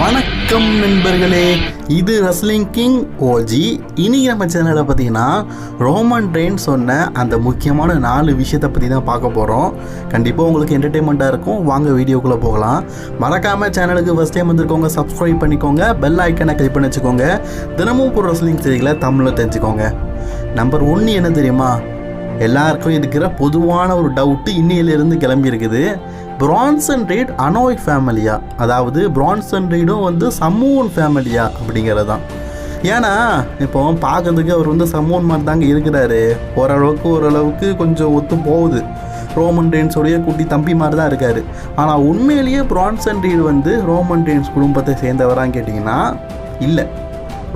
வணக்கம் நண்பர்களே இது ரஸ்லிங் கிங் ஓஜி இனி நம்ம சேனலில் பார்த்தீங்கன்னா ரோமன் ட்ரெயின் சொன்ன அந்த முக்கியமான நாலு விஷயத்தை பற்றி தான் பார்க்க போகிறோம் கண்டிப்பாக உங்களுக்கு என்டர்டெயின்மெண்ட்டாக இருக்கும். வாங்க வீடியோக்குள்ளே போகலாம். மறக்காமல் சேனலுக்கு ஃபஸ்ட் டைம் வந்திருக்கோங்க சப்ஸ்கிரைப் பண்ணிக்கோங்க. பெல் ஐக்கனை கிளிக் பண்ணி வச்சுக்கோங்க தினமும் ஒரு ரஸ்லிங் செய்திகளை தமிழில் தெரிஞ்சுக்கோங்க. நம்பர் ஒன்று என்ன தெரியுமா? எல்லாருக்கும் இருக்கிற பொதுவான ஒரு டவுட்டு இன்னையிலிருந்து கிளம்பி இருக்குது பிரான்சன் ரீட் அனோய் ஃபேமிலியா அதாவது பிரான்சன் ரீடும் வந்து சம்மூன் ஃபேமிலியா அப்படிங்கிறது தான் ஏன்னா இப்போ பார்க்கறதுக்கு அவர் வந்து சம்மூன் மாதிரி தாங்க இருக்கிறாரு. ஓரளவுக்கு ஓரளவுக்கு கொஞ்சம் ஒத்து போகுது. ரோமன் ரெயின்ஸோடைய குட்டி தம்பி மாதிரி தான் இருக்கார். ஆனால் உண்மையிலேயே பிரான்சன் ரீட் வந்து ரோமன் டேன்ஸ் குடும்பத்தை சேர்ந்தவரான்னு கேட்டிங்கன்னா இல்லை.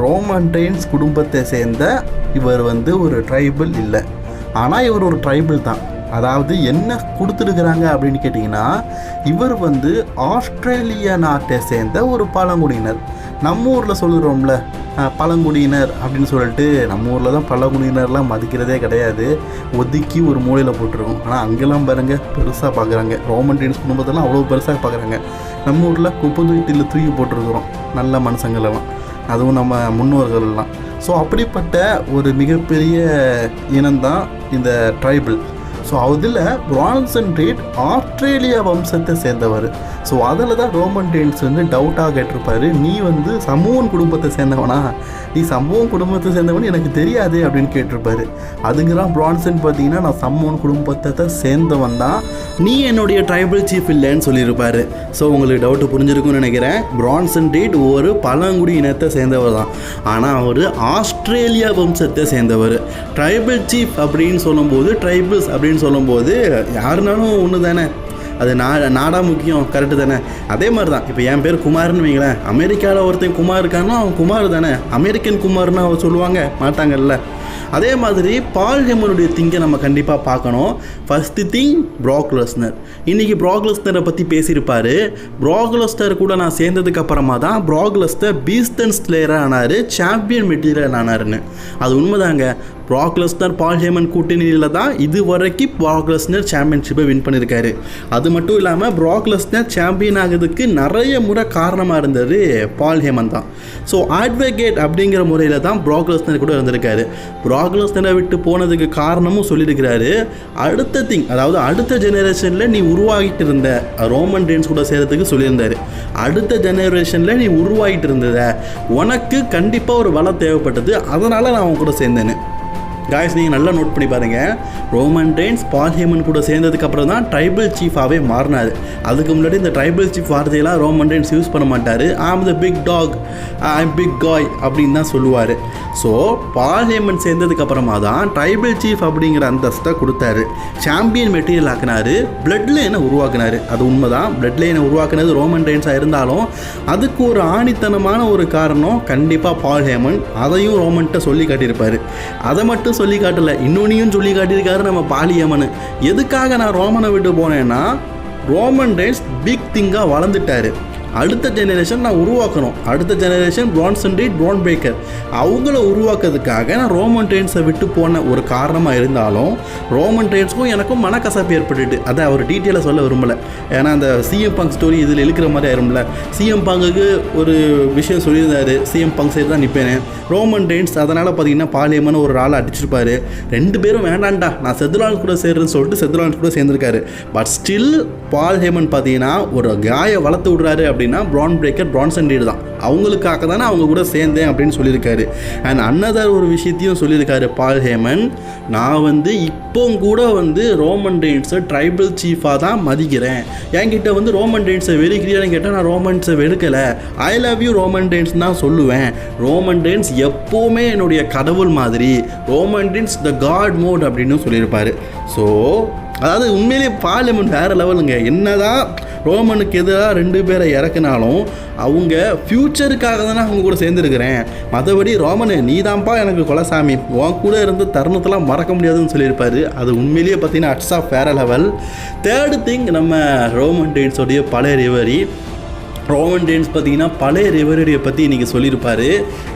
ரோமன் டேன்ஸ் குடும்பத்தை சேர்ந்த இவர் வந்து ஒரு ட்ரைபிள் இல்லை. ஆனால் இவர் ஒரு ட்ரைபிள் தான். அதாவது என்ன கொடுத்துருக்குறாங்க அப்படின்னு கேட்டிங்கன்னா இவர் வந்து ஆஸ்திரேலிய நாட்டை சேர்ந்த ஒரு பழங்குடியினர். நம்ம ஊரில் சொல்லுறோம்ல பழங்குடியினர் அப்படின்னு சொல்லிட்டு நம்ம ஊரில் தான் பழங்குடியினர்லாம் மதிக்கிறதே கிடையாது. ஒதுக்கி ஒரு மூலையில் போட்டிருக்கோம். ஆனால் அங்கெல்லாம் பாருங்கள் பெருசாக பார்க்குறாங்க ரோமன் டீன்ஸ் குடும்பத்தெல்லாம் அவ்வளோ பெருசாக பார்க்குறாங்க நம்ம ஊரில் குப்பை தொட்டியில் தூக்கி போட்டிருக்கிறோம் நல்ல மனுஷங்களெல்லாம். அதுவும் நம்ம முன்னோர்கள்லாம். ஸோ அப்படிப்பட்ட ஒரு மிகப்பெரிய இனம்தான் இந்த ட்ரைபிள் ஸோ அதில் பிரான்சன் ரீட் ஆஸ்திரேலியா வம்சத்தை சேர்ந்தவர். ஸோ அதில் தான் ரோமன் டெயின்ஸ் வந்து டவுட்டாக கேட்டிருப்பாரு. நீ வந்து சமூகன் குடும்பத்தை சேர்ந்தவனா? நீ சமூகம் குடும்பத்தை சேர்ந்தவன் எனக்கு தெரியாது அப்படின்னு கேட்டிருப்பாரு. அதுங்கெல்லாம் பிரான்சன் பார்த்தீங்கன்னா நான் சம்மூன் குடும்பத்தை தான் சேர்ந்தவன் தான். நீ என்னுடைய ட்ரைபிள் சீஃப் இல்லைன்னு சொல்லியிருப்பாரு. ஸோ உங்களுக்கு டவுட்டு புரிஞ்சிருக்கும்னு நினைக்கிறேன். பிரான்சன் ரீட் ஒரு பழங்குடி இனத்தை சேர்ந்தவர் தான். ஆனால் அவர் ஆஸ்திரேலியா வம்சத்தை சேர்ந்தவர். ட்ரைபிள் சீஃப் அப்படின்னு சொல்லும்போது ட்ரைபிள்ஸ் அப்படின்னு சொல்லும்போது யாருனாலும் ஒன்று தானே. அது நா நாடா முக்கியம் கரெக்டு தானே. அதே மாதிரி தான் இப்போ என் பேர் குமார்னு வைங்களேன். அமெரிக்காவில் ஒருத்தன் குமார் இருக்கான்னா அவன் குமார் தானே. அமெரிக்கன் குமார்னு அவன் சொல்லுவாங்க மாட்டாங்கல்ல. அதே மாதிரி பால் ஹெமனுடைய திங்கை நம்ம கண்டிப்பாக பார்க்கணும். ஃபஸ்ட்டு திங் ப்ராக்லஸ்னர் இன்றைக்கி ப்ராக்லஸ்னரை பற்றி பேசியிருப்பார். ப்ராக்லஸ்டர் கூட நான் சேர்ந்ததுக்கு அப்புறமா தான் ப்ராக்லஸ்டர் பீஸ்டன் ஸ்லேயராக ஆனார் சாம்பியன் மெட்டீரியல் ஆனாருன்னு. அது உண்மைதாங்க. ப்ராக்லஸ்னர் பால் ஹேமன் கூட்டணியில் தான் இது வரைக்கும் ப்ராக்லஸ்னர் சாம்பியன்ஷிப்பை வின் பண்ணியிருக்காரு. அது மட்டும் இல்லாமல் ப்ராக்லஸ்னர் சாம்பியன் ஆகிறதுக்கு நிறைய முறை காரணமாக இருந்தது பால் ஹேமன் தான். ஸோ அட்வொகேட் அப்படிங்கிற முறையில் தான் ப்ராக்லஸ்னர் கூட இருந்திருக்காரு. ப்ராக்லஸ்னரை விட்டு போனதுக்கு காரணமும் சொல்லியிருக்கிறாரு. அடுத்த திங் அதாவது அடுத்த ஜெனரேஷனில் நீ உருவாகிட்டு இருந்த ரோமன் ரெயின்ஸ் கூட சேர்கிறதுக்கு சொல்லியிருந்தார். அடுத்த ஜெனரேஷனில் நீ உருவாகிட்டு இருந்தத உனக்கு கண்டிப்பாக ஒரு வளம் தேவைப்பட்டது. அதனால் நான் அவன் கூட சேர்ந்தேன்னு. காய்ஸ் நீங்கள் நல்லா நோட் பண்ணி பாருங்கள் ரோமன் ரெயின்ஸ் பால்ஹேமன் கூட சேர்ந்ததுக்கு அப்புறம் தான் ட்ரைபிள் சீஃபாகவே மாறினார். அதுக்கு முன்னாடி இந்த ட்ரைபிள் சீஃப் வார்த்தையெல்லாம் ரோமன் ரெயின்ஸ் யூஸ் பண்ண மாட்டார். I'm the big dog I'm big guy அப்படின்னு தான் சொல்லுவார். ஸோ பால்ஹேமன் சேர்ந்ததுக்கப்புறமா சேர்ந்ததுக்கு அப்புறமா தான் ட்ரைபிள் சீஃப் அப்படிங்கிற அந்தஸ்தை கொடுத்தாரு. Champion material ஆக்கினாரு. பிளட் லைனை உருவாக்குனாரு. அது உண்மைதான். பிளட் லைனை உருவாக்குனது ரோமன் ரெயின்ஸாக இருந்தாலும் அதுக்கு ஒரு ஆணித்தனமான ஒரு காரணம் கண்டிப்பாக பால்ஹேமன் அதையும் ரோமன்கிட்ட சொல்லி காட்டியிருப்பார். அதை மட்டும் சொல்லி காட்டல. இன்னொன்னையும் சொல்லி காட்டியிருக்காரு நம்ம பாலியம்மன் எதுக்காக நான் ரோமனை விட்டு போனேன்னா ரோமன் ரெயின்ஸ் பிக் திங்காக வளர்ந்துட்டாரு. அடுத்த ஜெனரேஷன் நான் உருவாக்கணும். அடுத்த generation Bronson and Bron Breakker அவங்கள உருவாக்குறதுக்காக நான் ரோமன் ட்ரெயின்ஸை விட்டு போன ஒரு காரணமாக இருந்தாலும் ரோமன் ட்ரெயின்ஸ்க்கும் எனக்கும் மனக்கசப்பு ஏற்பட்டுட்டு அதை அவர் டீட்டெயிலாக சொல்ல விரும்பலை. ஏன்னா அந்த சிஎம் பங்க் ஸ்டோரி இதில் இழுக்கிற மாதிரி ஆயிரும்ல. சிஎம் பங்குக்கு ஒரு விஷயம் சொல்லியிருந்தாரு. சிஎம் பங்க் சைடு தான் நிற்பேன் ரோமன் ட்ரெயின்ஸ் அதனால் பார்த்தீங்கன்னா பாலியமான ஒரு ஆளை அடிச்சிருப்பாரு. ரெண்டு பேரும் வேண்டாம்டா நான் செதுலான் கூட சேர்றேன்னு சொல்லிட்டு செதுலான் கூட சேர்ந்திருக்காரு. பட் ஸ்டில் பால் ஹேமன் பார்த்தீங்கன்னா ஒரு காயை வளர்த்து விடுறாரு அப்படின்னா ப்ரான் பிரேக்கர் பிரான்சன் ரீடு தான். அவங்களுக்காக தானே அவங்க கூட சேர்ந்தேன் அப்படின்னு சொல்லியிருக்காரு. அண்ட் அன்னதர் ஒரு விஷயத்தையும் சொல்லியிருக்காரு பால் ஹேமன் நான் வந்து இப்போவும் கூட வந்து ரோமன் ரெயின்ஸை ட்ரைபல் சீஃபாக தான் மதிக்கிறேன். என்கிட்ட வந்து ரோமன் ரெயின்ஸை வெறுக்கிறியான்னு கேட்டால் நான் ரோமன்ஸை வெறுக்கலை. I love you Roman Reigns தான் சொல்லுவேன். ரோமன் ரெயின்ஸ் எப்போவுமே என்னுடைய கடவுள் மாதிரி. Roman Reigns the god mode அப்படின்னு சொல்லியிருப்பார். ஸோ அதாவது உண்மையிலேயே பார்லிமெண்ட் வேறு லெவலுங்க என்னதான் ரோமனுக்கு எதிராக ரெண்டு பேரை இறக்குனாலும் அவங்க ஃப்யூச்சருக்காக தானே அவங்க கூட சேர்ந்துருக்கிறேன். மற்றபடி ரோமனு நீ தான்ப்பா எனக்கு கொலசாமி. உன் கூட இருந்த தருணத்தெல்லாம் மறக்க முடியாதுன்னு சொல்லியிருப்பார். அது உண்மையிலேயே பார்த்தீங்கன்னா அட்ஸ் ஆஃப் வேற லெவல் தேர்டு திங் நம்ம ரோமன் டெயின்ஸோடைய பழைய ரிவரி ரோமன் டேன்ஸ் பார்த்தீங்கன்னா பழைய ரிவரரியை பற்றி இன்றைக்கி சொல்லியிருப்பார்.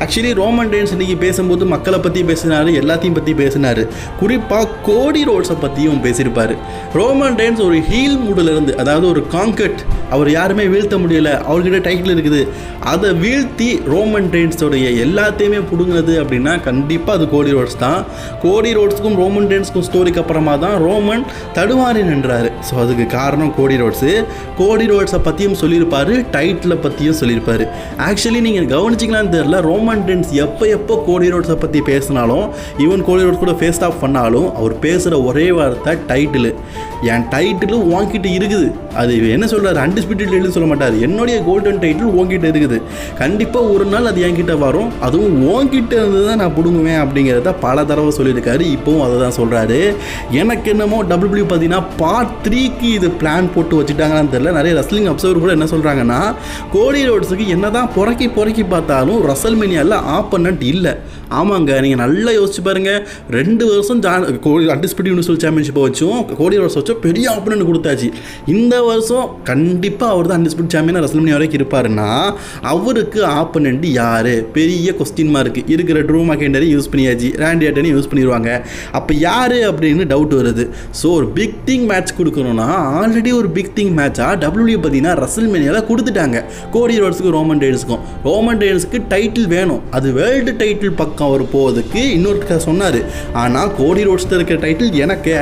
ஆக்சுவலி ரோமன் டேன்ஸ் இன்றைக்கி பேசும்போது மக்களை பற்றி பேசினார் எல்லாத்தையும் பற்றி பேசினார். குறிப்பாக கோடி ரோட்ஸை பற்றியும் பேசியிருப்பார். ரோமன் டேன்ஸ் ஒரு ஹீல் மூடிலிருந்து அதாவது ஒரு காங்கட் அவர் யாருமே வீழ்த்த முடியல அவர்கிட்ட டைட்டில் இருக்குது. அதை வீழ்த்தி ரோமன் டேன்ஸோடைய எல்லாத்தையுமே பிடுங்குனது அப்படின்னா கண்டிப்பாக அது கோடி ரோட்ஸ் தான். கோடி ரோட்ஸுக்கும் ரோமன் டேன்ஸுக்கும் ஸ்டோரிக்கு அப்புறமா தான் ரோமன் தடுமாறி நின்றாரு. ஸோ அதுக்கு காரணம் கோடி ரோட்ஸு கோடி ரோட்ஸை பற்றியும் சொல்லியிருப்பார் டைட்டிலை பற்றியும் சொல்லியிருப்பாரு. ஆக்சுவலி நீங்கள் கவனிச்சிங்களான்னு தெரில ரோமன் டென்ஸ் எப்போ எப்போ கோடி ரோட்ஸை பற்றி பேசினாலும் ஈவன் கோடி ரோட்ஸ் கூட ஃபேஸ் ஆஃப் பண்ணாலும் அவர் பேசுகிற ஒரே வார்த்தை டைட்டிலு என் டைட்டிலும் உன்கிட்ட இருக்குது. அது என்ன சொல்கிறார் அன்டிஸ்பியூட்டட் இல்லைன்னு சொல்ல மாட்டார். என்னுடைய கோல்டன் டைட்டில் உன்கிட்ட இருக்குது. கண்டிப்பாக ஒரு நாள் அது என்கிட்ட வரும். அதுவும் உன்கிட்ட இருந்து தான் நான் பிடுங்குவேன் அப்படிங்கிறத பல தடவை சொல்லியிருக்காரு. இப்போவும் அதை தான் சொல்கிறாரு எனக்கு என்னமோ டபிள்யூ பார்த்தீங்கன்னா பார்ட் த்ரீக்கு இது பிளான் போட்டு வச்சுட்டாங்கன்னு தெரியல. நிறைய ரஸ்லிங் அப்சர்வர் கூட என்ன சொல்கிறாங்கன்னா கோடி ரோட்ஸுக்கு என்ன தான் புறக்கி புறக்கி பார்த்தாலும் ரசல் மினியாவில் ஆப்பனண்ட் இல்லை. ஆமாங்க நீங்கள் நல்லா யோசிச்சு பாருங்கள் ரெண்டு வருஷம் ஜான் கோடி அண்டிஸ்பியூட் யூனிவர்சல் சாம்பியன்ஷிப்பை வச்சும் கோடி ரோட்ஸ் வச்சும் பெரிய ஆப்பனண்ட் கொடுத்தாச்சு. இந்த வருஷம் கண்டிப்பாக அவர் தான் அண்டிஸ்பியூட் சாம்பியனாக ரசல் வரைக்கும் இருப்பாருன்னா அவருக்கு ஆப்பனண்ட் யார்? பெரிய கொஸ்டின் மார்க் இருக்கிற ட்ரூ மகேண்டரி யூஸ் பண்ணியாச்சு. ரேண்டி ஆட்டனி யூஸ் பண்ணிடுவாங்க அப்போ யார் அப்படின்னு டவுட் வருது. ஸோ ஒரு பிக் திங் மேட்ச் கொடுக்கணும்னா ஆல்ரெடி ஒரு பிக் திங் மேட்சாக டபிள்யூ பார்த்தீங்கன்னா ரசல்மேனியாவில் கொடுத்துட்டாங்க. கோடி ரோட்ஸுக்கு ரோமன் டேன்ஸுக்கும் ரோமன் டேன்ஸுக்கு டைட்டில் வேணும். அது வேர்ல்டு டைட்டில் பக்கம் அவர் போவதுக்கு இன்னொருத்தர் சொன்னார். ஆனால் கோடி ரோட்ஸில் இருக்கிற டைட்டில் எனக்கு.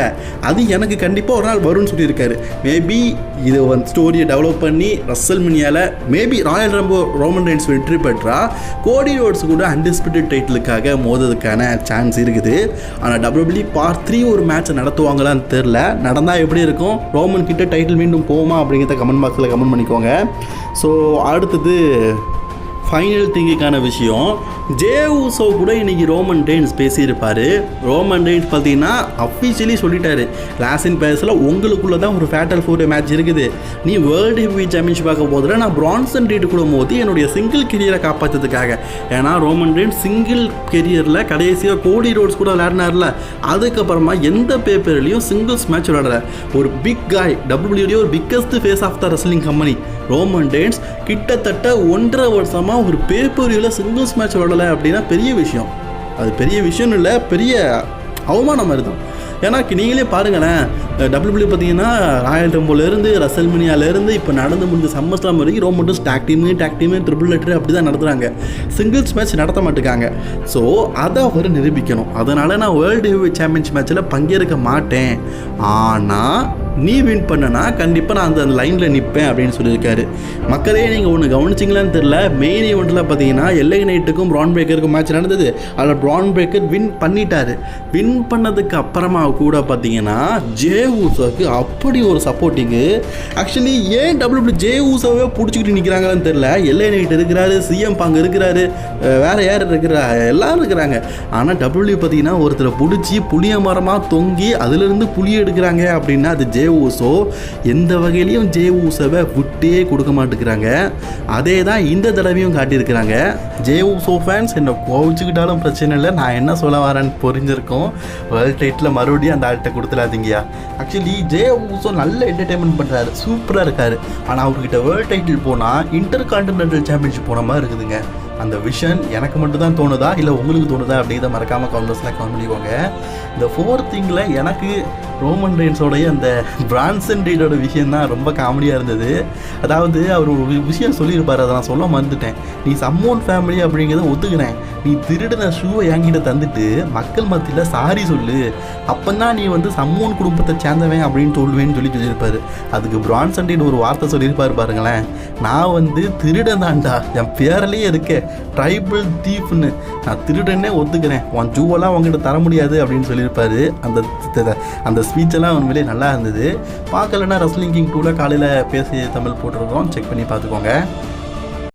அது எனக்கு கண்டிப்பாக ஒரு நாள் வரும்னு சொல்லியிருக்காரு. மேபி இது வந்து ஸ்டோரியை டெவலப் பண்ணி ரசல் மினியாவில் maybe Royal Rumble Roman Reigns வெற்றி பெற்றா கோடி ரோட்ஸ் கூட அன்டிஸ்பியூட்டட் டைட்டிலுக்காக மோதுறதுக்கான சான்ஸ் இருக்குது. ஆனால் டபிள்யூபிள்யூ பார்ட் த்ரீ ஒரு மேட்ச்சை நடத்துவாங்களான்னு தெரில நடந்தால் எப்படி இருக்கும்? ரோமன் கிட்ட டைட்டில் மீண்டும் போகுமா அப்படிங்கிறத கமெண்ட் பாக்ஸில் கமெண்ட் பண்ணிக்கோங்க. ஸோ அடுத்தது ஃபைனல் திங்குக்கான விஷயம். ஜே ஊசோ கூட இன்னைக்கு ரோமன் டெய்ன்ஸ் பேசியிருப்பார். ரோமன் டெய்ன்ஸ் பார்த்தீங்கன்னா அஃபிஷியலி சொல்லிட்டாரு. லாசின் பேஸில் உங்களுக்குள்ள தான் ஒரு ஃபேட்டல் ஃபோர் மேட்ச் இருக்குது. நீ வேர்ல்டு ஹெவி சாம்பியன்ஷிப் பார்க்க போதில் நான் பிரான்சன் ரீட் கூட போது என்னுடைய சிங்கிள் கெரியரை காப்பாற்றுறதுக்காக ஏன்னா ரோமன் டெய்ன்ஸ் சிங்கிள் கெரியரில் கடைசியாக கோடி ரோட்ஸ் கூட விளையாடினார்ல. அதுக்கப்புறமா எந்த பேப்பர்லேயும் சிங்கிள்ஸ் மேட்ச் விளையாடல. ஒரு பிக் காய் டபிள்யூடியோ ஒரு biggest face of the wrestling company Roman Reigns கிட்டத்தட்ட ஒன்றரை வருஷமாக ஒரு பேப்பரியில் சிங்கிள்ஸ் மேட்ச் விளையாடலை அப்படின்னா பெரிய விஷயம். அது பெரிய விஷயம்னு இல்லை பெரிய அவமானம் மாதிரி தான். ஏன்னா நீங்களே பாருங்களேன் டபிள்யூபிள்யூ பார்த்தீங்கன்னா ராயல் டெம்போலேருந்து ரசல்மினியாலேருந்து இப்போ நடந்து முடிஞ்ச சம்மர்ஸ்லாம் வரைக்கும் ரோ மட்டும் tag team tag team triple letter அப்படி தான் நடத்துகிறாங்க சிங்கிள்ஸ் மேட்ச் நடத்த மாட்டேங்காங்க ஸோ அதை அவர் நிரூபிக்கணும். அதனால் நான் வேர்ல்டு ஹெவி சாம்பியன்ஸ் மேட்ச்சில் பங்கேற்க மாட்டேன். ஆனால் நீ வின் பண்ணனா கண்டிப்பாக நான் அந்த லைனில் நிற்பேன் அப்படின்னு சொல்லியிருக்காரு. மக்களே நீங்கள் ஒன்று கவனிச்சிங்களான்னு தெரில மெயின் ஈவெண்ட்டில் பார்த்தீங்கன்னா எல்லை நைட்டுக்கும் ப்ரான் பிரேக்கருக்கும் மேட்ச் நடந்தது. அதில் ப்ரான் பிரேக்கர் வின் பண்ணிட்டாரு. வின் பண்ணதுக்கு அப்புறமா கூட பார்த்தீங்கன்னா ஜே ஊசோக்கு அப்படி ஒரு சப்போர்ட்டிங்கு ஆக்சுவலி ஏன் டபுள்யூ ஜே ஊசோவே பிடிச்சிக்கிட்டு நிற்கிறாங்கன்னு தெரில எல்லை நைட் இருக்கிறாரு சிஎம் பாங்க இருக்கிறாரு வேறு வேற யார் இருக்கிறா எல்லாரும் இருக்கிறாங்க. ஆனால் டபுள்யூ பார்த்தீங்கன்னா ஒருத்தரை பிடிச்சி புளிய மரமாக தொங்கி அதுலேருந்து புளி எடுக்கிறாங்க அப்படின்னா அது ஜே ஊசோ எந்த வகையிலையும் ஜே ஊசோவை விட்டே கொடுக்க மாட்டேங்கிறாங்க. அதே தான் இந்த தடவையும் காட்டியிருக்கிறாங்க. ஜே ஊசோ ஃபேன்ஸ் என்னை கோவிச்சுக்கிட்டாலும் பிரச்சனை இல்லை. நான் என்ன சொல்ல வரேன்னு புரிஞ்சிருக்கோம். வேர்ல்ட் டைட்டில் மறுபடியும் அந்த ஆள்கிட்ட கொடுத்துடாதீங்கயா ஆக்சுவலி ஜே ஊசோ நல்ல என்டர்டைன்மெண்ட் பண்ணுறாரு சூப்பராக இருக்காரு. ஆனால் அவர்கிட்ட வேர்ல்ட் டைட்டில் போனால் இன்டர் கான்டினென்டல் சாம்பியன்ஷிப் போன மாதிரி இருக்குதுங்க. அந்த விஷன் எனக்கு மட்டும் தான் தோணுதா? இல்லை உங்களுக்கு தோணுதா? அப்படிங்கிறத மறக்காமல் கவுண்டர்ஸில் கமெண்ட் பண்ணிக்கோங்க. இந்த ஃபோர் திங்கில் எனக்கு ரோமன் ரெயின்ஸோடைய அந்த பிரான்சன் ரீடோட விஷயம் தான் ரொம்ப காமெடியாக இருந்தது. அதாவது அவர் ஒரு விஷயம் சொல்லியிருப்பார். அதை நான் சொல்ல மறந்துட்டேன். நீ சம்மோன் ஃபேமிலி அப்படிங்கிறத ஒத்துக்கிறேன். நீ திருடின ஷூவை என்கிட்ட தந்துட்டு மக்கள் மத்தியில் சாரி சொல்லு. அப்பந்தான் நீ வந்து சம்மோன் குடும்பத்தை சேர்ந்தவன் அப்படின்னு சொல்லுவேன்னு சொல்லி சொல்லியிருப்பாரு. அதுக்கு பிரான்சன் ரீட் ஒரு வார்த்தை சொல்லியிருப்பாரு பாருங்களேன். நான் வந்து திருடன் தான்டா என் பேரிலேயே இருக்கேன் ட்ரைபிள் தீஃப்னு நான் திருடனே ஒத்துக்கிறேன். உன் ஜூவெல்லாம் உங்ககிட்ட தர முடியாது அப்படின்னு சொல்லியிருப்பாரு. அந்த அந்த ஸ்பீச்செல்லாம் உண்மையிலே நல்லா இருந்தது. பார்க்கலன்னா ரஸ்லிங் கிங் டூவில் காலையில் பேசி தமிழ் போட்டிருக்கோம். செக் பண்ணி பார்த்துக்கோங்க.